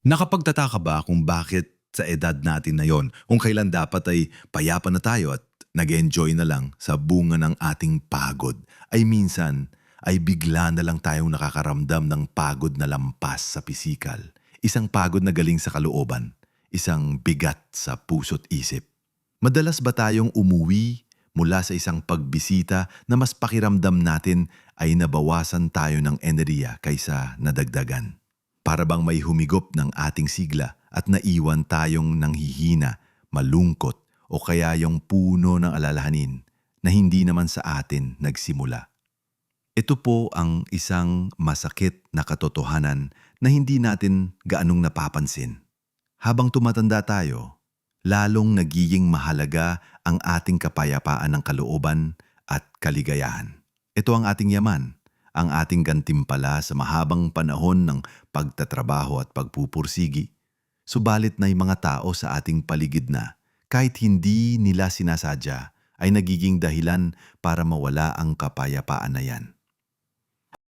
Nakapagtataka ba kung bakit sa edad natin na yon, kung kailan dapat ay payapa na tayo at nag-enjoy na lang sa bunga ng ating pagod, ay minsan ay bigla na lang tayong nakakaramdam ng pagod na lampas sa pisikal. Isang pagod na galing sa kalooban, isang bigat sa puso't isip. Madalas ba tayong umuwi mula sa isang pagbisita na mas pakiramdam natin ay nabawasan tayo ng enerhiya kaysa nadagdagan? Para bang may humigop ng ating sigla at naiwan tayong nanghihina, malungkot o kaya yung puno ng alalahanin na hindi naman sa atin nagsimula. Ito po ang isang masakit na katotohanan na hindi natin gaanong napapansin. Habang tumatanda tayo, lalong nagiging mahalaga ang ating kapayapaan ng kalooban at kaligayahan. Ito ang ating yaman, ang ating gantimpala sa mahabang panahon ng pagtatrabaho at pagpupursigi. Subalit na mga tao sa ating paligid na, kahit hindi nila sinasadya, ay nagiging dahilan para mawala ang kapayapaan na yan.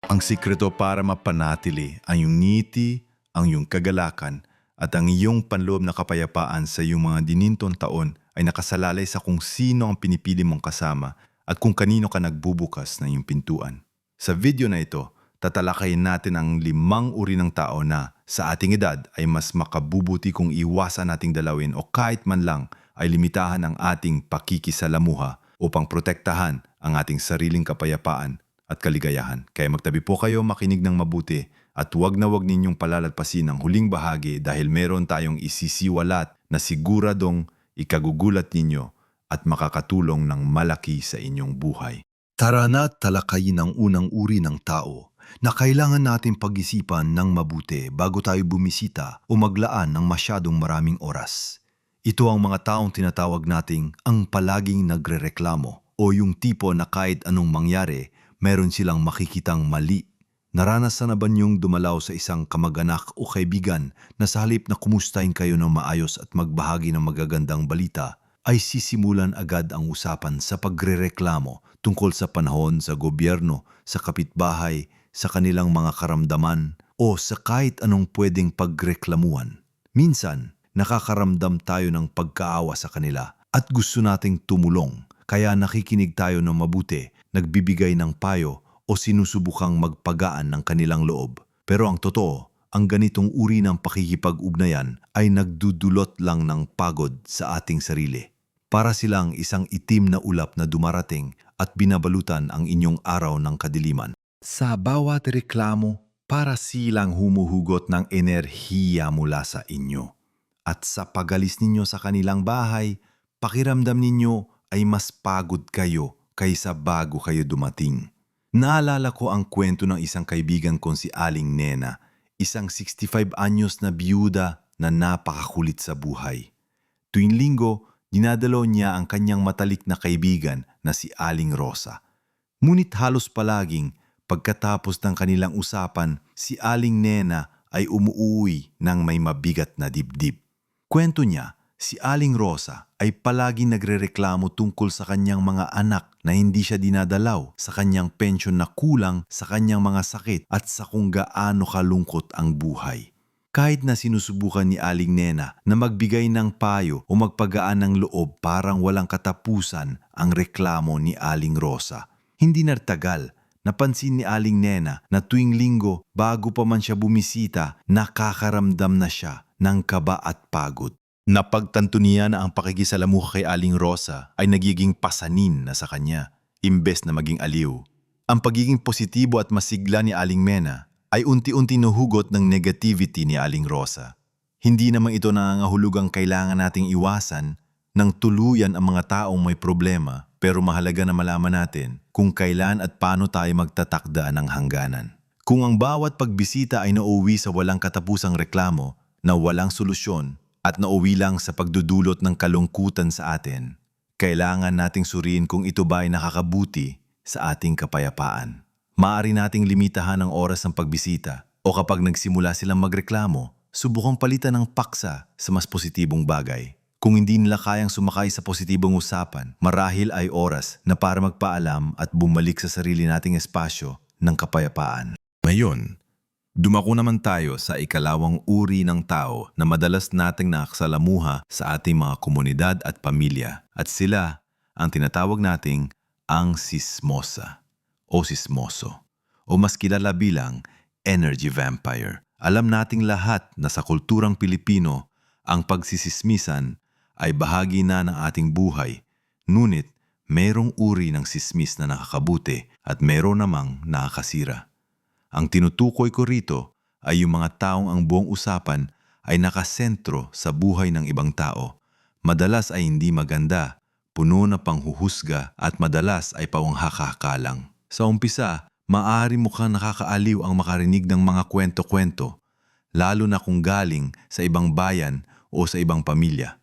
Ang sikreto para mapanatili ang iyong ngiti, ang iyong kagalakan, at ang iyong panloob na kapayapaan sa iyong mga dinintong taon ay nakasalalay sa kung sino ang pinipili mong kasama at kung kanino ka nagbubukas ng iyong pintuan. Sa video na ito, tatalakayin natin ang limang uri ng tao na sa ating edad ay mas makabubuti kung iwasan nating dalawin o kahit man lang ay limitahan ang ating pakikisalamuha upang protektahan ang ating sariling kapayapaan at kaligayahan. Kaya magtabi po kayo makinig ng mabuti at huwag na huwag ninyong palalagpasin ang huling bahagi dahil meron tayong isisiwalat na siguradong ikagugulat ninyo at makakatulong ng malaki sa inyong buhay. Tara na talakayin ang unang uri ng tao na kailangan natin pag-isipan ng mabuti bago tayo bumisita o maglaan ng masyadong maraming oras. Ito ang mga taong tinatawag nating ang palaging nagrereklamo o yung tipo na kahit anong mangyari, meron silang makikitang mali. Naranasan na ba niyong dumalaw sa isang kamag-anak o kaibigan na sa halip na kumustahin kayo ng maayos at magbahagi ng magagandang balita, ay sisimulan agad ang usapan sa pagrereklamo tungkol sa panahon sa gobyerno, sa kapitbahay, sa kanilang mga karamdaman o sa kahit anong pwedeng pagreklamuhan. Minsan, nakakaramdam tayo ng pagkaawa sa kanila at gusto nating tumulong kaya nakikinig tayo ng mabuti, nagbibigay ng payo o sinusubukang magpagaan ng kanilang loob. Pero ang totoo, ang ganitong uri ng pakikipag-ugnayan ay nagdudulot lang ng pagod sa ating sarili. Para silang isang itim na ulap na dumarating at binabalutan ang inyong araw ng kadiliman. Sa bawat reklamo, para silang humuhugot ng enerhiya mula sa inyo. At sa pagalis ninyo sa kanilang bahay, pakiramdam ninyo ay mas pagod kayo kaysa bago kayo dumating. Naalala ko ang kwento ng isang kaibigan kong si Aling Nena, isang 65 anyos na biyuda na napakakulit sa buhay. Tuwing linggo, dinadalaw niya ang kanyang matalik na kaibigan na si Aling Rosa. Ngunit halos palaging, pagkatapos ng kanilang usapan, si Aling Nena ay umuuwi ng may mabigat na dibdib. Kwento niya, si Aling Rosa ay palaging nagrereklamo tungkol sa kanyang mga anak na hindi siya dinadalaw, sa kanyang pensyon na kulang, sa kanyang mga sakit at sa kung gaano kalungkot ang buhay. Kahit na sinusubukan ni Aling Nena na magbigay ng payo o magpagaan ng loob parang walang katapusan ang reklamo ni Aling Rosa. Hindi nartagal, napansin ni Aling Nena na tuwing linggo bago pa man siya bumisita, nakakaramdam na siya ng kaba at pagod. Napagtanto niya na ang pakikisalamuha kay Aling Rosa ay nagiging pasanin na sa kanya, imbes na maging aliw. Ang pagiging positibo at masigla ni Aling Mena ay unti-unti nahugot ng negativity ni Aling Rosa. Hindi naman ito nangangahulugang kailangan nating iwasan ng tuluyan ang mga taong may problema pero mahalaga na malaman natin kung kailan at paano tayo magtatakda ng hangganan. Kung ang bawat pagbisita ay nauwi sa walang katapusang reklamo na walang solusyon at nauwi lang sa pagdudulot ng kalungkutan sa atin, kailangan nating suriin kung ito ba ay nakakabuti sa ating kapayapaan. Maari nating limitahan ang oras ng pagbisita o kapag nagsimula silang magreklamo, subukang palitan ng paksa sa mas positibong bagay. Kung hindi nila kayang sumakay sa positibong usapan, marahil ay oras na para magpaalam at bumalik sa sarili nating espasyo ng kapayapaan. Ngayon, Dumako naman tayo sa ikalawang uri ng tao na madalas nating nakasalamuha sa ating mga komunidad at pamilya at sila ang tinatawag nating ang sismosa o sismoso o mas kilala bilang energy vampire. Alam nating lahat na sa kulturang Pilipino ang pagsisismisan ay bahagi na ng ating buhay ngunit merong uri ng sismis na nakakabuti at meron namang nakakasira. Ang tinutukoy ko rito ay yung mga taong ang buong usapan ay nakasentro sa buhay ng ibang tao. Madalas ay hindi maganda, puno na panghuhusga at madalas ay pawanghakakalang. Sa umpisa, maari mukhang nakakaaliw ang makarinig ng mga kwento-kwento, lalo na kung galing sa ibang bayan o sa ibang pamilya.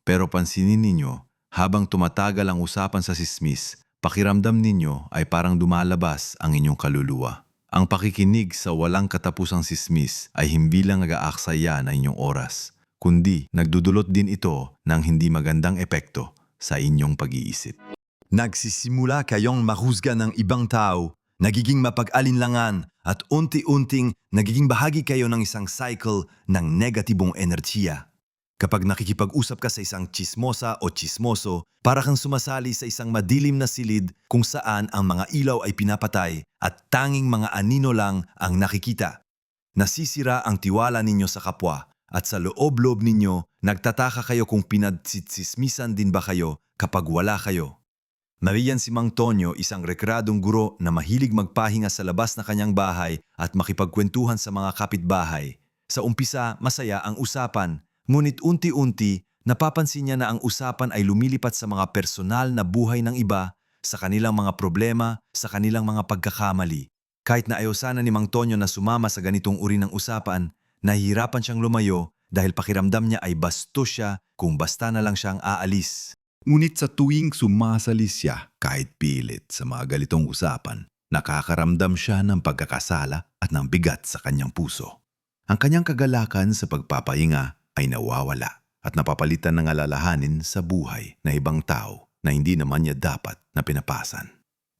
Pero pansinin ninyo, habang tumatagal ang usapan sa sismis, pakiramdam ninyo ay parang dumalabas ang inyong kaluluwa. Ang pakikinig sa walang katapusang sismis ay hindi lang nag-aaksaya na inyong oras, kundi nagdudulot din ito ng hindi magandang epekto sa inyong pag-iisip. Nagsisimula kayong mahusga ng ibang tao, nagiging mapag-alinlangan at unti-unting nagiging bahagi kayo ng isang cycle ng negatibong enerhiya. Kapag nakikipag-usap ka sa isang chismosa o chismoso, para kang sumasali sa isang madilim na silid kung saan ang mga ilaw ay pinapatay at tanging mga anino lang ang nakikita. Nasisira ang tiwala ninyo sa kapwa at sa loob-loob ninyo, nagtataka kayo kung pinadsismismisan din ba kayo kapag wala kayo. Nariyan si Mang Tonyo, isang rekreadong guro na mahilig magpahinga sa labas na kanyang bahay at makipagkwentuhan sa mga kapitbahay. Sa umpisa, masaya ang usapan, ngunit unti-unti, napapansin niya na ang usapan ay lumilipat sa mga personal na buhay ng iba, sa kanilang mga problema, sa kanilang mga pagkakamali. Kahit na ayaw sana ni Mang Tonyo na sumama sa ganitong uri ng usapan, nahihirapan siyang lumayo dahil pakiramdam niya ay bastos siya kung basta na lang siyang aalis. Ngunit sa tuwing sumasali siya kahit pilit sa mga galitong usapan, nakakaramdam siya ng pagkakasala at ng bigat sa kanyang puso. Ang kanyang kagalakan sa pagpapahinga ay nawawala at napapalitan ng alalahanin sa buhay na ibang tao na hindi naman niya dapat na pinapasan.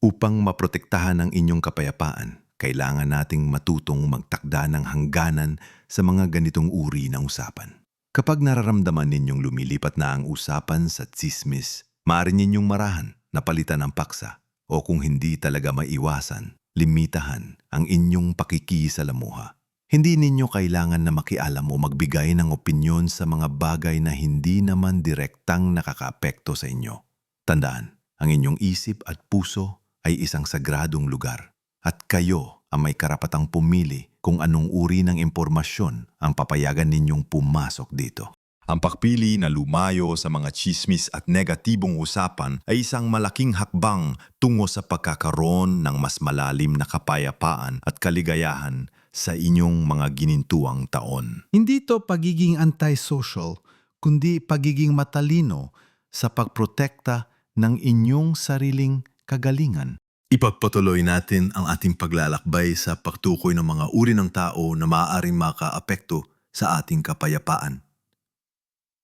Upang maprotektahan ang inyong kapayapaan, kailangan nating matutong magtakda ng hangganan sa mga ganitong uri ng usapan. Kapag nararamdaman ninyong lumilipat na ang usapan sa tsismis, maaari ninyong marahan na palitan ng paksa o kung hindi talaga maiwasan, limitahan ang inyong pakikisalamuha. Hindi ninyo kailangan na makialam o magbigay ng opinyon sa mga bagay na hindi naman direktang nakakaapekto sa inyo. Tandaan, ang inyong isip at puso ay isang sagradong lugar at kayo ang may karapatang pumili kung anong uri ng impormasyon ang papayagan ninyong pumasok dito. Ang pagpili na lumayo sa mga chismis at negatibong usapan ay isang malaking hakbang tungo sa pagkakaroon ng mas malalim na kapayapaan at kaligayahan sa inyong mga ginintuang taon. Hindi to pagiging antisocial, kundi pagiging matalino sa pagprotekta ng inyong sariling kagalingan. Ipagpatuloy natin ang ating paglalakbay sa pagtukoy ng mga uri ng tao na maaaring makaapekto sa ating kapayapaan.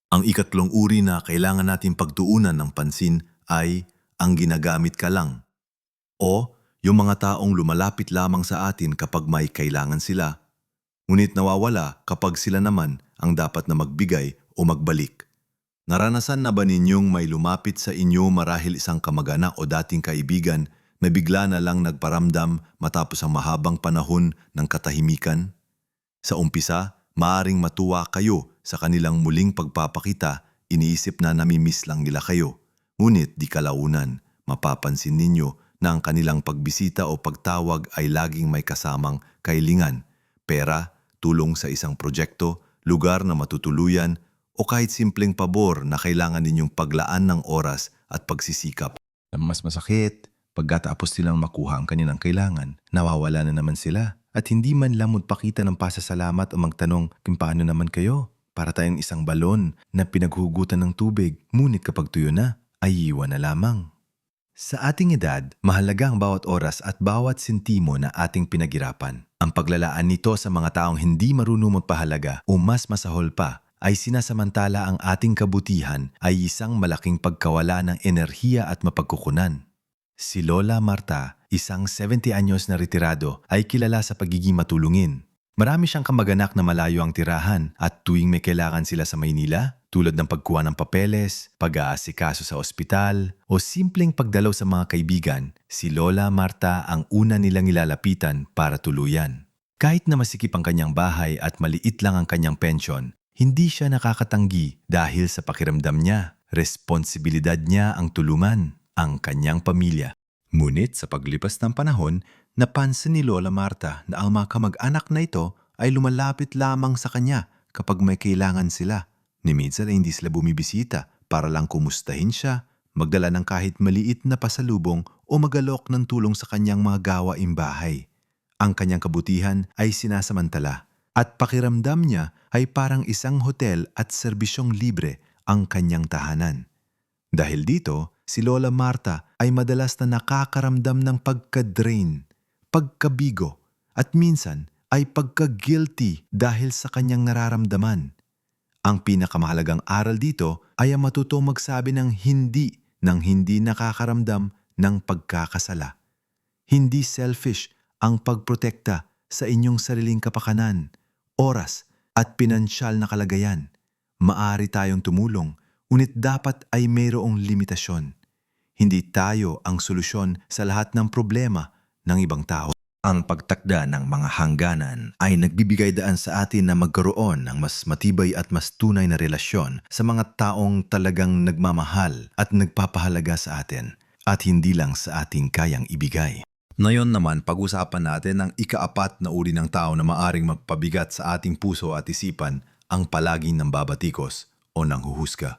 Ang ikatlong uri na kailangan natin pagtuunan ng pansin ay ang ginagamit ka lang o yung mga taong lumalapit lamang sa atin kapag may kailangan sila, ngunit nawawala kapag sila naman ang dapat na magbigay o magbalik. Naranasan na ba ninyong may lumapit sa inyo marahil isang kamag-anak o dating kaibigan na bigla na lang nagparamdam matapos ang mahabang panahon ng katahimikan? Sa umpisa, maaring matuwa kayo sa kanilang muling pagpapakita, iniisip na namimiss lang nila kayo. Ngunit di kalaunan, mapapansin ninyo na ang kanilang pagbisita o pagtawag ay laging may kasamang kailingan, pera, tulong sa isang proyekto, lugar na matutuluyan, o kahit simpleng pabor na kailangan ninyong paglaan ng oras at pagsisikap. Mas masakit, pagkatapos silang makuha ang kanilang kailangan, nawawala na naman sila at hindi man lang magpakita ng pasasalamat o magtanong kung paano naman kayo. Para tayong isang balon na pinaghugutan ng tubig, ngunit kapag tuyo na, ay iwan na lamang. Sa ating edad, mahalaga ang bawat oras at bawat sentimo na ating pinagirapan. Ang paglalaan nito sa mga taong hindi marunong magpahalaga o mas masahol pa ay sinasamantala ang ating kabutihan ay isang malaking pagkawala ng enerhiya at mapagkukunan. Si Lola Marta, isang 70 anyos na retirado, ay kilala sa pagiging matulungin. Marami siyang kamag-anak na malayo ang tirahan at tuwing may kailangan sila sa Maynila, tulad ng pagkuha ng papeles, pag-aasikaso sa ospital, o simpleng pagdalaw sa mga kaibigan, si Lola Marta ang una nilang ilalapitan para tuluyan. Kahit na masikip ang kanyang bahay at maliit lang ang kanyang pensyon, hindi siya nakakatanggi dahil sa pakiramdam niya, responsibilidad niya ang tulungan ang kanyang pamilya. Ngunit sa paglipas ng panahon, napansin ni Lola Marta na ang mga kamag-anak na ito ay lumalapit lamang sa kanya kapag may kailangan sila. Ni minsan ay hindi sila bumibisita para lang kumustahin siya, magdala ng kahit maliit na pasalubong o magalok ng tulong sa kanyang mga gawaing bahay. Ang kanyang kabutihan ay sinasamantala at pakiramdam niya ay parang isang hotel at serbisyong libre ang kanyang tahanan. Dahil dito, si Lola Marta ay madalas na nakakaramdam ng pagka-drain, pagkabigo, at minsan ay pagka-guilty dahil sa kanyang nararamdaman. Ang pinakamahalagang aral dito ay ang matutong magsabi ng hindi nang hindi nakakaramdam ng pagkakasala. Hindi selfish ang pagprotekta sa inyong sariling kapakanan, oras at pinansyal na kalagayan. Maari tayong tumulong, ngunit dapat ay mayroong limitasyon. Hindi tayo ang solusyon sa lahat ng problema ng ibang tao. Ang pagtakda ng mga hangganan ay nagbibigay daan sa atin na magkaroon ng mas matibay at mas tunay na relasyon sa mga taong talagang nagmamahal at nagpapahalaga sa atin at hindi lang sa ating kayang ibigay. Ngayon naman, pag-usapan natin ang ikaapat na uri ng tao na maaring magpabigat sa ating puso at isipan ang palaging nambabatikos o nanghuhusga.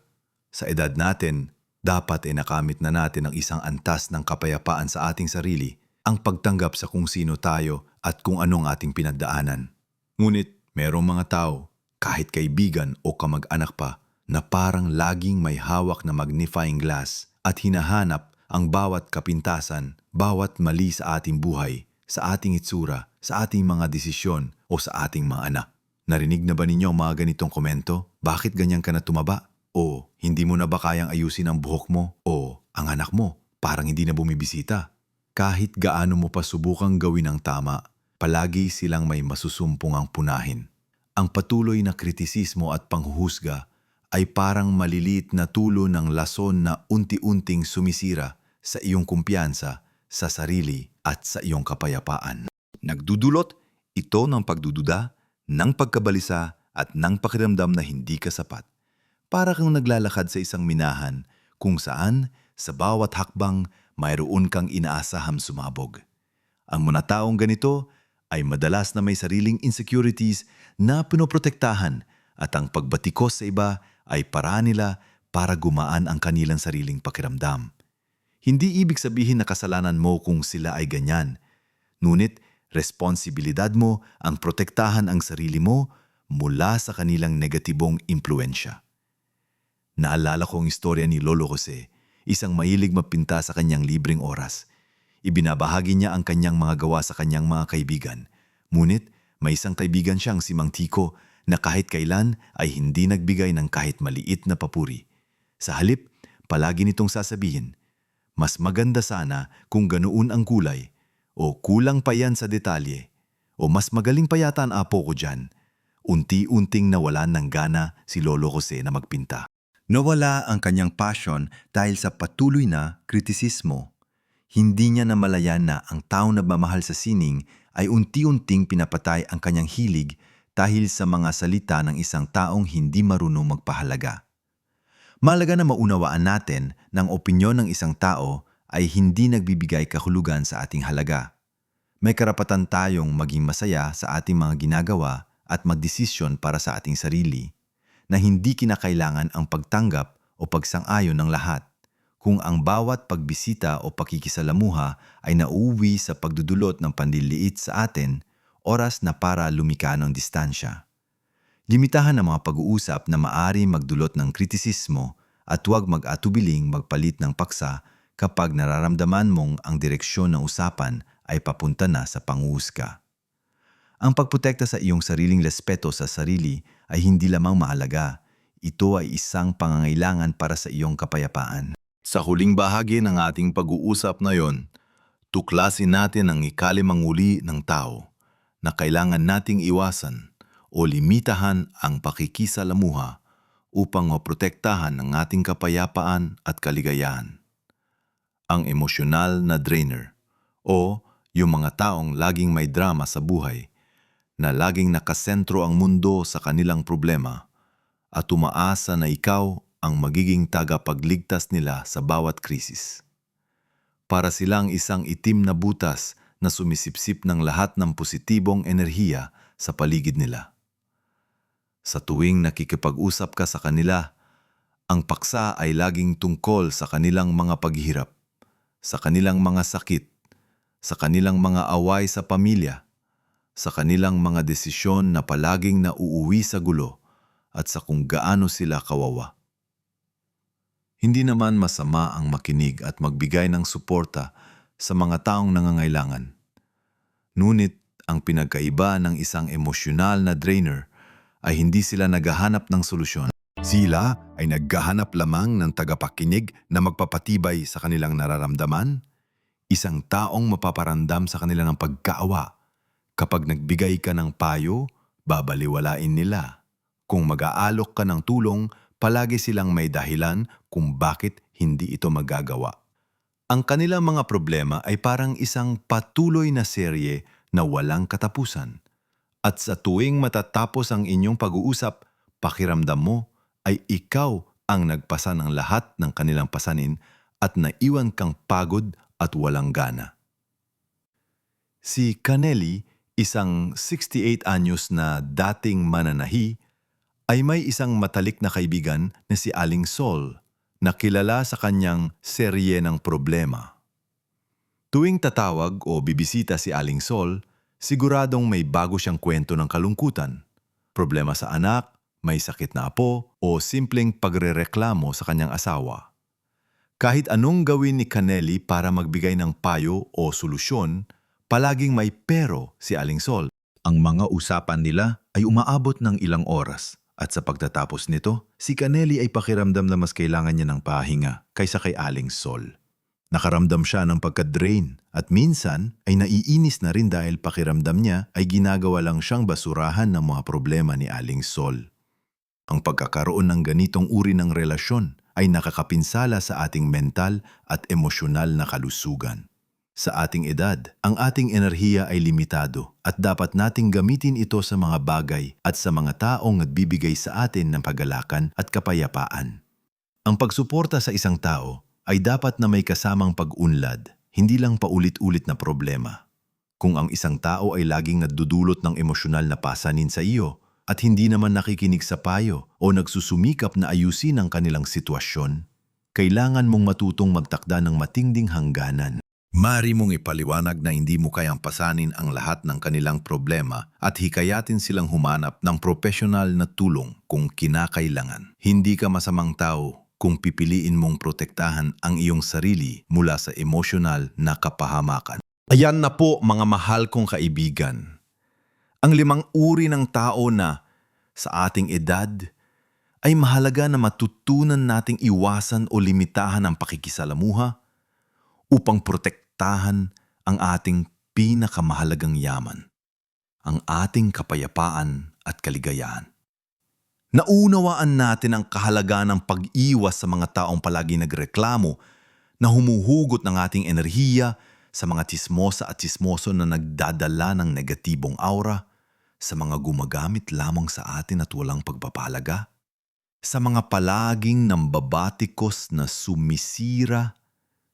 Sa edad natin, dapat ay nakamit na natin ang isang antas ng kapayapaan sa ating sarili, ang pagtanggap sa kung sino tayo at kung anong ating pinagdaanan. Ngunit merong mga tao, kahit kaibigan o kamag-anak pa, na parang laging may hawak na magnifying glass at hinahanap ang bawat kapintasan, bawat mali sa ating buhay, sa ating itsura, sa ating mga desisyon o sa ating mga anak. Narinig na ba ninyo ang mga ganitong komento? Bakit ganyan ka na tumaba? O hindi mo na ba kayang ayusin ang buhok mo? O ang anak mo parang hindi na bumibisita? Kahit gaano mo pa subukang gawin ang tama, palagi silang may masusumpong ang punahin. Ang patuloy na kritisismo at panghuhusga ay parang maliliit na tulo ng lason na unti-unting sumisira sa iyong kumpiyansa sa sarili at sa iyong kapayapaan. Nagdudulot ito ng pagdududa, ng pagkabalisa at ng pakiramdam na hindi ka sapat. Para kang naglalakad sa isang minahan kung saan sa bawat hakbang mayroon kang inaasahang sumabog. Ang mga taong ganito ay madalas na may sariling insecurities na pinoprotektahan at ang pagbatikos sa iba ay paraan nila para gumaan ang kanilang sariling pakiramdam. Hindi ibig sabihin na kasalanan mo kung sila ay ganyan. Ngunit, responsibilidad mo ang protektahan ang sarili mo mula sa kanilang negatibong impluensya. Naalala ko ang istorya ni Lolo Jose, isang mahilig mapinta sa kanyang libreng oras. Ibinabahagi niya ang kanyang mga gawa sa kanyang mga kaibigan. Ngunit, may isang kaibigan siyang si Mang Tico na kahit kailan ay hindi nagbigay ng kahit maliit na papuri. Sa halip, palagi nitong sasabihin, mas maganda sana kung ganoon ang kulay o kulang pa yan sa detalye o mas magaling pa yata ang apo ko dyan. Unti-unting nawalan ng gana si Lolo Jose na magpinta. Nawala ang kanyang passion dahil sa patuloy na kritisismo. Hindi niya namalayan na ang taong nagmamahal sa sining ay unti-unting pinapatay ang kanyang hilig dahil sa mga salita ng isang taong hindi marunong magpahalaga. Malaga na maunawaan natin na ang opinyon ng isang tao ay hindi nagbibigay kahulugan sa ating halaga. May karapatan tayong maging masaya sa ating mga ginagawa at magdesisyon para sa ating sarili na hindi kinakailangan ang pagtanggap o pagsang-ayon ng lahat kung ang bawat pagbisita o pakikisalamuha ay nauuwi sa pagdudulot ng pandiliit sa atin, oras na para lumika ng distansya. Limitahan ang mga pag-uusap na maari magdulot ng kritisismo at huwag mag-atubiling magpalit ng paksa kapag nararamdaman mong ang direksyon ng usapan ay papunta na sa panguhusga. Ang pagprotekta sa iyong sariling respeto sa sarili ay hindi lamang mahalaga, ito ay isang pangangailangan para sa iyong kapayapaan. Sa huling bahagi ng ating pag-uusap na yon, tuklasin natin ang ikalimang uli ng tao na kailangan nating iwasan o limitahan ang pakikisalamuha upang maprotektahan ang ating kapayapaan at kaligayahan. Ang emosyonal na drainer o yung mga taong laging may drama sa buhay na laging nakasentro ang mundo sa kanilang problema at umaasa na ikaw ang magiging tagapagligtas nila sa bawat krisis. Para silang isang itim na butas na sumisipsip ng lahat ng positibong enerhiya sa paligid nila. Sa tuwing nakikipag-usap ka sa kanila, ang paksa ay laging tungkol sa kanilang mga paghihirap, sa kanilang mga sakit, sa kanilang mga away sa pamilya, sa kanilang mga desisyon na palaging nauuwi sa gulo at sa kung gaano sila kawawa. Hindi naman masama ang makinig at magbigay ng suporta sa mga taong nangangailangan. Ngunit ang pinagkaiba ng isang emosyonal na drainer ay hindi sila naghahanap ng solusyon. Sila ay naghahanap lamang ng tagapakinig na magpapatibay sa kanilang nararamdaman, isang taong mapaparandam sa kanila ng pagkaawa. Kapag nagbigay ka ng payo, babaliwalain nila. Kung mag-aalok ka ng tulong, palagi silang may dahilan kung bakit hindi ito magagawa. Ang kanilang mga problema ay parang isang patuloy na serye na walang katapusan. At sa tuwing matatapos ang inyong pag-uusap, pakiramdam mo ay ikaw ang nagpasa ng lahat ng kanilang pasanin at naiwan kang pagod at walang gana. Si Canelli, isang 68 anyos na dating mananahi, ay may isang matalik na kaibigan na si Aling Sol na kilala sa kanyang serye ng problema. Tuwing tatawag o bibisita si Aling Sol, siguradong may bago siyang kwento ng kalungkutan. Problema sa anak, may sakit na apo, o simpleng pagrereklamo sa kanyang asawa. Kahit anong gawin ni Canelli para magbigay ng payo o solusyon, palaging may pero si Aling Sol. Ang mga usapan nila ay umaabot ng ilang oras at sa pagtatapos nito, si Canelli ay pakiramdam na mas kailangan niya ng pahinga kaysa kay Aling Sol. Nakaramdam siya ng pagka-drain at minsan ay naiinis na rin dahil pakiramdam niya ay ginagawa lang siyang basurahan ng mga problema ni Aling Sol. Ang pagkakaroon ng ganitong uri ng relasyon ay nakakapinsala sa ating mental at emosyonal na kalusugan. Sa ating edad, ang ating enerhiya ay limitado at dapat nating gamitin ito sa mga bagay at sa mga taong nagbibigay sa atin ng pagalakan at kapayapaan. Ang pagsuporta sa isang tao ay dapat na may kasamang pag-unlad, hindi lang paulit-ulit na problema. Kung ang isang tao ay laging nagdudulot ng emosyonal na pasanin sa iyo at hindi naman nakikinig sa payo o nagsusumikap na ayusin ang kanilang sitwasyon, kailangan mong matutong magtakda ng matinding hangganan. Mari mong ipaliwanag na hindi mo kayang pasanin ang lahat ng kanilang problema at hikayatin silang humanap ng profesional na tulong kung kinakailangan. Hindi ka masamang tao kung pipiliin mong protektahan ang iyong sarili mula sa emosyonal na kapahamakan. Ayan na po mga mahal kong kaibigan. Ang limang uri ng tao na sa ating edad ay mahalaga na matutunan nating iwasan o limitahan ang pakikisalamuha upang protektahan ang ating pinakamahalagang yaman, ang ating kapayapaan at kaligayahan. Naunawaan natin ang kahalagaan ng pag-iwas sa mga taong palagi nagreklamo na humuhugot ng ating enerhiya sa mga tismosa at tismoso na nagdadala ng negatibong aura, sa mga gumagamit lamang sa atin at walang pagpapalaga, sa mga palaging nambabatikos na sumisira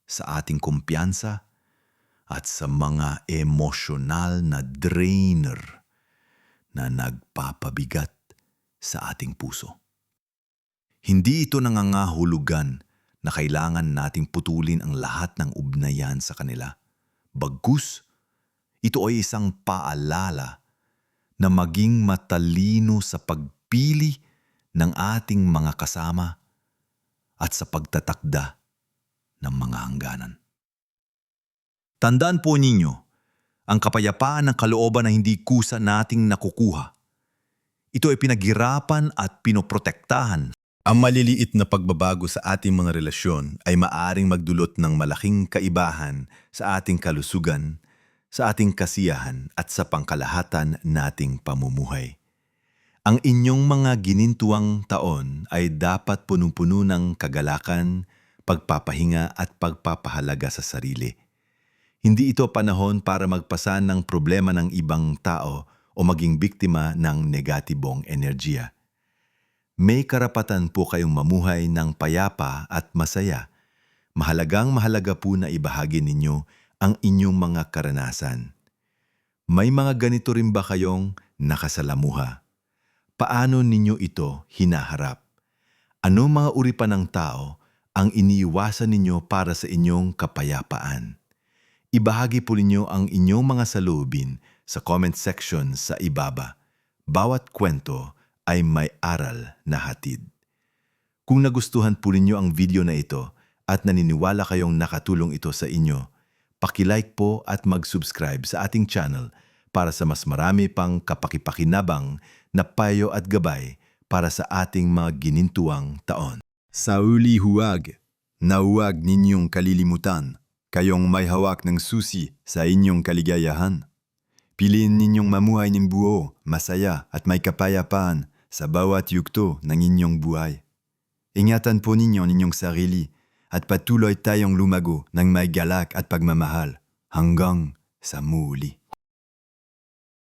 sa ating kumpiyansa at sa mga emosyonal na drainer na nagpapabigat sa ating puso. Hindi ito nangangahulugan na kailangan nating putulin ang lahat ng ugnayan sa kanila. Bagkus, ito ay isang paalala na maging matalino sa pagpili ng ating mga kasama at sa pagtatakda ng mga hangganan. Tandaan po ninyo, ang kapayapaan ng kalooban na hindi kusa nating nakukuha. Ito ay pinaghirapan at pinoprotektahan. Ang maliliit na pagbabago sa ating mga relasyon ay maaring magdulot ng malaking kaibahan sa ating kalusugan, sa ating kasiyahan at sa pangkalahatan nating pamumuhay. Ang inyong mga ginintuang taon ay dapat punong-puno ng kagalakan, pagpapahinga at pagpapahalaga sa sarili. Hindi ito panahon para magpasan ng problema ng ibang tao o maging biktima ng negatibong enerhiya. May karapatan po kayong mamuhay ng payapa at masaya. Mahalagang mahalaga po na ibahagi ninyo ang inyong mga karanasan. May mga ganito rin ba kayong nakasalamuha? Paano ninyo ito hinaharap? Ano mga uri pa ng tao ang iniiwasan ninyo para sa inyong kapayapaan? Ibahagi po ninyo ang inyong mga saloobin sa comment section sa ibaba. Bawat kwento ay may aral na hatid. Kung nagustuhan po ninyo ang video na ito at naniniwala kayong nakatulong ito sa inyo, pakilike po at mag-subscribe sa ating channel para sa mas marami pang kapakipakinabang na payo at gabay para sa ating mga ginintuang taon. Sa uli huwag, na huwag ninyong kalilimutan, kayong may hawak ng susi sa inyong kaligayahan. Piliin ninyong mamuhay ng buo, masaya at may kapayapaan sa bawat yugto ng inyong buhay. Ingatan po ninyo ang inyong sarili at patuloy tayong lumago ng may galak at pagmamahal hanggang sa muli.